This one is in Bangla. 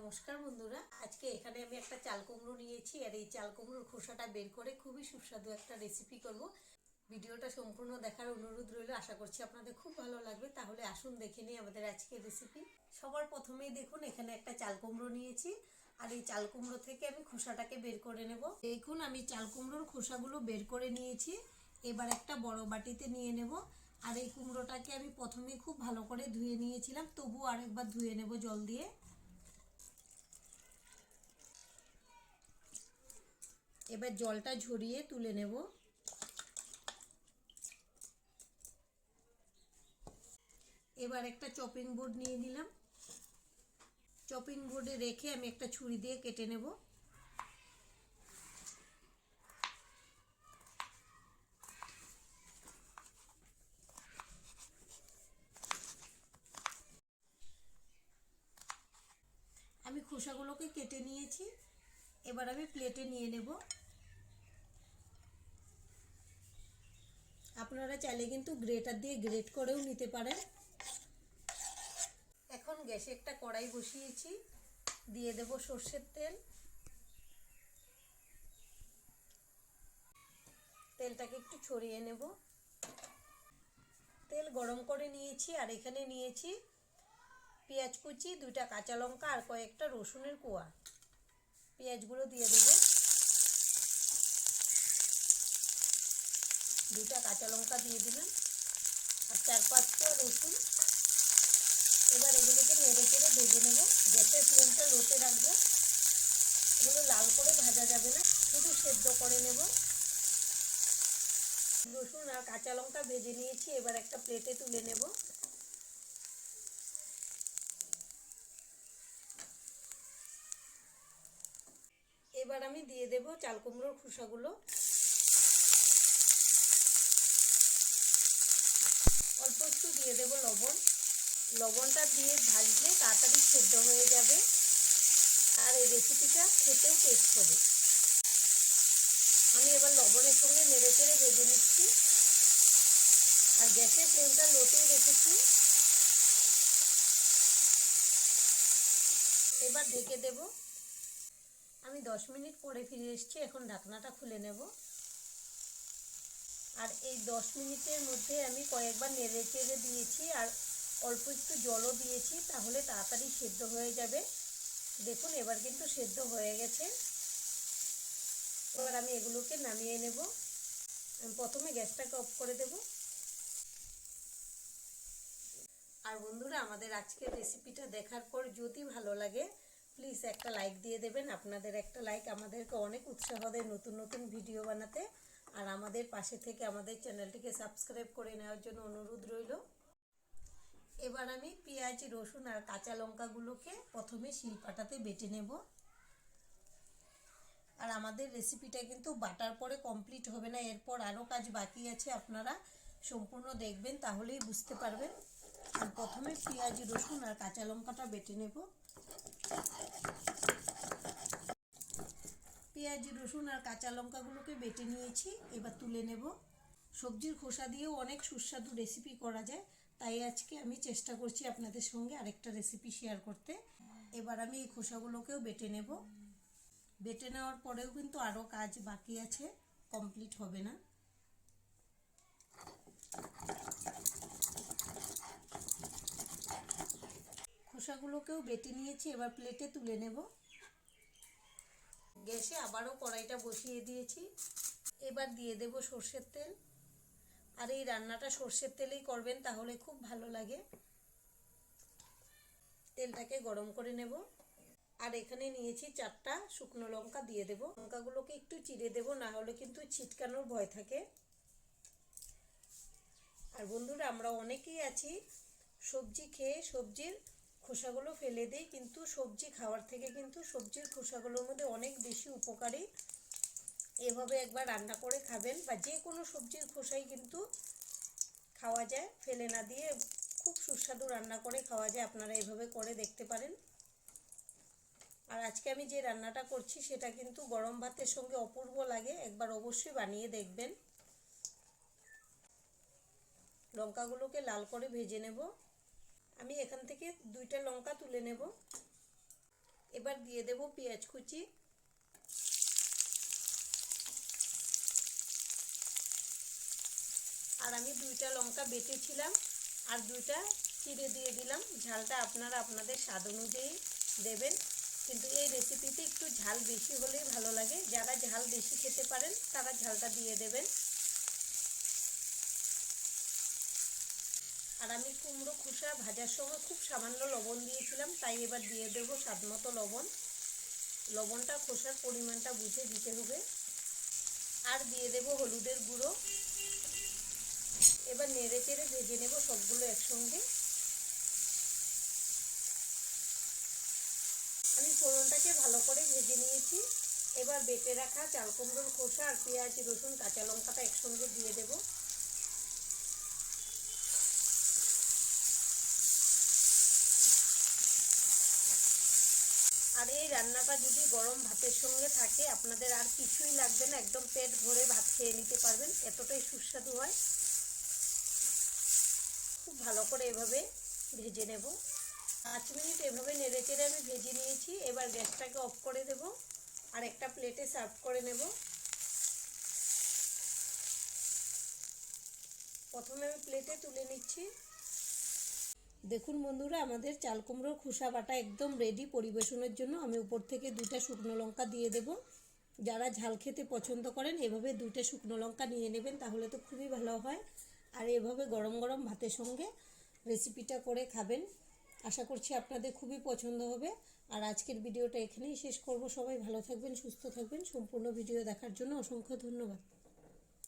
নমস্কার বন্ধুরা। আজকে এখানে আমি একটা চাল কুমড়ো নিয়েছি, আর এই চাল কুমড়োর খোসাটা বের করে খুবই সুস্বাদু একটা রেসিপি করব। ভিডিওটা সম্পূর্ণ দেখার অনুরোধ রইল, আশা করছি আপনাদের খুব ভালো লাগবে। তাহলে আসুন দেখে নিই আমাদের আজকের রেসিপি সবার প্রথমেই দেখুন, এখানে একটা চাল কুমড়ো নিয়েছি, আর এই চাল কুমড়ো থেকে আমি খোসাটাকে বের করে নেব। দেখুন, আমি চাল কুমড়োর খোসাগুলো বের করে নিয়েছি। এবার একটা বড় বাটিতে নিয়ে নেব, আর এই কুমড়োটাকে আমি প্রথমে খুব ভালো করে ধুয়ে নিয়েছিলাম তবু আরেকবার ধুয়ে নেব জল দিয়ে। এবার জলটা ঝরিয়ে তুলে নেব। এবার একটা চপিং বোর্ড নিয়ে নিলাম। চপিং বোর্ডে রেখে আমি একটা ছুরি দিয়ে কেটে নেব। আমি খোসাগুলোকে কেটে নিয়েছি। এবার আমি প্লেটে নিয়ে নেব। আপনারা চাইলে কিন্তু গ্রেটার দিয়ে গ্রেট করেও নিতে পারেন। এখন গ্যাসে একটা কড়াই বসিয়েছি। দিয়ে দেব সর্ষের তেল। তেলটাকে একটু ছড়িয়ে নেব। তেল গরম করে নিয়েছি আর এখানে নিয়েছি পেঁয়াজ কুচি, দুইটা কাঁচা লঙ্কা আর কয়েকটা রসুনের কোয়া। পেঁয়াজগুলো দিয়ে দেবো। দুটা কাঁচা লঙ্কা দিয়ে দিলাম আর চার পাঁচটা রসুন। এবার এগুলোকে নেড়ে চেড়ে ভেজে নেব। গ্যাসের ফ্লেমটা লোতে রাখব। এগুলো লাল করে ভাজা যাবে না, শুধু সেদ্ধ করে নেব। রসুন আর কাঁচা লঙ্কা ভেজে নিয়েছি, এবার একটা প্লেটে তুলে নেব। এবার আমি দিয়ে দেব চাল কুমড়োর খোসাগুলো। অল্প একটু দিয়ে দেবো লবণ। লবণটা দিয়ে ভাজলে তাড়াতাড়ি সেদ্ধ হয়ে যাবে। আর এই রেসিপিটা খেতেও টেস্ট হবে। আমি এবার লবণের সঙ্গে নেড়ে চেড়ে ভেজে নিচ্ছি। আর গ্যাসের ফ্লেমটা লোতেই রেখেছি। এবার ঢেকে দেব। আমি দশ মিনিট পরে ফিরে এসেছি। এখন ঢাকনাটা খুলে নেব। আর এই দশ মিনিটের মধ্যে আমি কয়েকবার নেড়ে চেড়ে দিয়েছি আর অল্প একটু জলও দিয়েছি, তাহলে তাড়াতাড়ি সেদ্ধ হয়ে যাবে। দেখুন, এবার কিন্তু সেদ্ধ হয়ে গেছে। এবার আমি এগুলোকে নামিয়ে নেব। প্রথমে গ্যাসটাকে অফ করে দেব। আর বন্ধুরা, আমাদের আজকের রেসিপিটা দেখার পর যদি ভালো লাগে, প্লিজ একটা লাইক দিয়ে দেবেন। আপনাদের একটা লাইক আমাদেরকে অনেক উৎসাহ দেয় নতুন নতুন ভিডিও বানাতে। আর আমাদের পাশে থেকে আমাদের চ্যানেলটিকে সাবস্ক্রাইব করে নেওয়ার জন্য অনুরোধ রইল। এবার আমি পেঁয়াজ, রসুন আর কাঁচা লঙ্কাগুলোকে প্রথমে শিলপাটাতে বেটে নেব। আর আমাদের রেসিপিটা কিন্তু বাটার পরে কমপ্লিট হবে না, এরপর আরও কাজ বাকি আছে, আপনারা সম্পূর্ণ দেখবেন, তাহলেই বুঝতে পারবেন। আর প্রথমে পেঁয়াজ, রসুন আর কাঁচা লঙ্কাটা বেটে নেব। পেঁয়াজ, রসুন আর কাঁচা লঙ্কাগুলোকে বেটে নিয়েছি, এবার তুলে নেব। সবজির খোসা দিয়েও অনেক সুস্বাদু রেসিপি করা যায়, তাই আজকে আমি চেষ্টা করছি আপনাদের সঙ্গে আরেকটা রেসিপি শেয়ার করতে। এবার আমি এই খোসাগুলোকেও বেটে নেব। বেটে নেওয়ার পরেও কিন্তু আরও কাজ বাকি আছে কমপ্লিট হবে না। খোসাগুলোকেও বেটে নিয়েছি, এবার প্লেটে তুলে নেব। গ্যাসে আবারও কড়াইটা বসিয়ে দিয়েছি। এবার দিয়ে দেব সর্ষের তেল। আর এই রান্নাটা সর্ষের তেলেই করবেন, তাহলে খুব ভালো লাগে। তেলটাকে গরম করে নেব। আর এখানে নিয়েছি চারটা শুকনো লঙ্কা দিয়ে দেব। লঙ্কাগুলোকে একটু চিড়ে দেব, না হলে কিন্তু ছিটকানোর ভয় থাকে। আর বন্ধুরা, আমরা অনেকেই আছি সবজি খেয়ে সবজির খোসাগুলো ফেলে দিই, কিন্তু সবজি খাওয়ার থেকে কিন্তু সবজির খোসাগুলোর মধ্যে অনেক বেশি উপকারী। এভাবে একবার রান্না করে খাবেন বা যে কোনো সবজির খোসাই কিন্তু খাওয়া যায়, ফেলে না দিয়ে খুব সুস্বাদু রান্না করে খাওয়া যায়, আপনারা এভাবে করে দেখতে পারেন। আর আজকে আমি যে রান্নাটা করছি সেটা কিন্তু গরম ভাতের সঙ্গে অপূর্ব লাগে, একবার অবশ্যই বানিয়ে দেখবেন। লঙ্কাগুলোকে লাল করে ভেজে নেব। আমি এখান থেকে দুইটা লঙ্কা তুলে নেব। এবার দিয়ে দেব পেঁয়াজ কুচি। আর আমি দুইটা লঙ্কা বেটেছিলাম আর দুইটা চিড়ে দিয়ে দিলাম। ঝালটা আপনারা আপনাদের স্বাদ অনুযায়ী দেবেন। কিন্তু এই রেসিপিতে একটু ঝাল বেশি হলেই ভালো লাগে। যারা ঝাল বেশি খেতে পারেন, তারা ঝালটা দিয়ে দেবেন। আর আমি কুমড়ো খোসা ভাজার সময় খুব সামান্য লবণ দিয়েছিলাম, তাই এবার দিয়ে দেবো স্বাদ মতো লবণ। লবণটা খোসার পরিমাণটা বুঝে দিতে হবে। আর দিয়ে দেব হলুদের গুঁড়ো। এবার নেড়ে চেড়ে ভেজে নেব সবগুলো একসঙ্গে। আমি ফোড়নটাকে ভালো করে ভেজে নিয়েছি। এবার বেটে রাখা চাল কুমড়োর খোসা আর পেঁয়াজ, রসুন, কাঁচা লঙ্কাটা একসঙ্গে দিয়ে দেবো। আর এই রান্নাটা যদি গরম ভাতের সঙ্গে থাকে, আপনাদের আর কিছুই লাগবে না, একদম পেট ভরে ভাত খেয়ে নিতে পারবেন, এতটাই সুস্বাদু হয়। খুব ভালো করে এভাবে ভেজে নেব। পাঁচ মিনিট এভাবে নেড়ে চেড়ে আমি ভেজে নিয়েছি, এবার গ্যাসটাকে অফ করে দেব, আর একটা প্লেটে সার্ভ করে নেব। প্রথমে আমি প্লেটে তুলে নিচ্ছি। দেখুন বন্ধুরা, আমাদের চাল কুমড়োর খোসা বাটা একদম রেডি পরিবেশনের জন্য আমি উপর থেকে দুইটা শুকনো লঙ্কা দিয়ে দেব। যারা ঝাল খেতে পছন্দ করেন, এভাবে দুইটা শুকনো লঙ্কা নিয়ে নেবেন তাহলে তো খুবই ভালো হয়। আর এভাবে গরম গরম ভাতের সঙ্গে রেসিপিটা করে খাবেন। আশা করছি আপনাদের খুবই পছন্দ হবে। আর আজকের ভিডিওটা এখানেই শেষ করব। সবাই ভালো থাকবেন, সুস্থ থাকবেন। সম্পূর্ণ ভিডিও দেখার জন্য অসংখ্য ধন্যবাদ।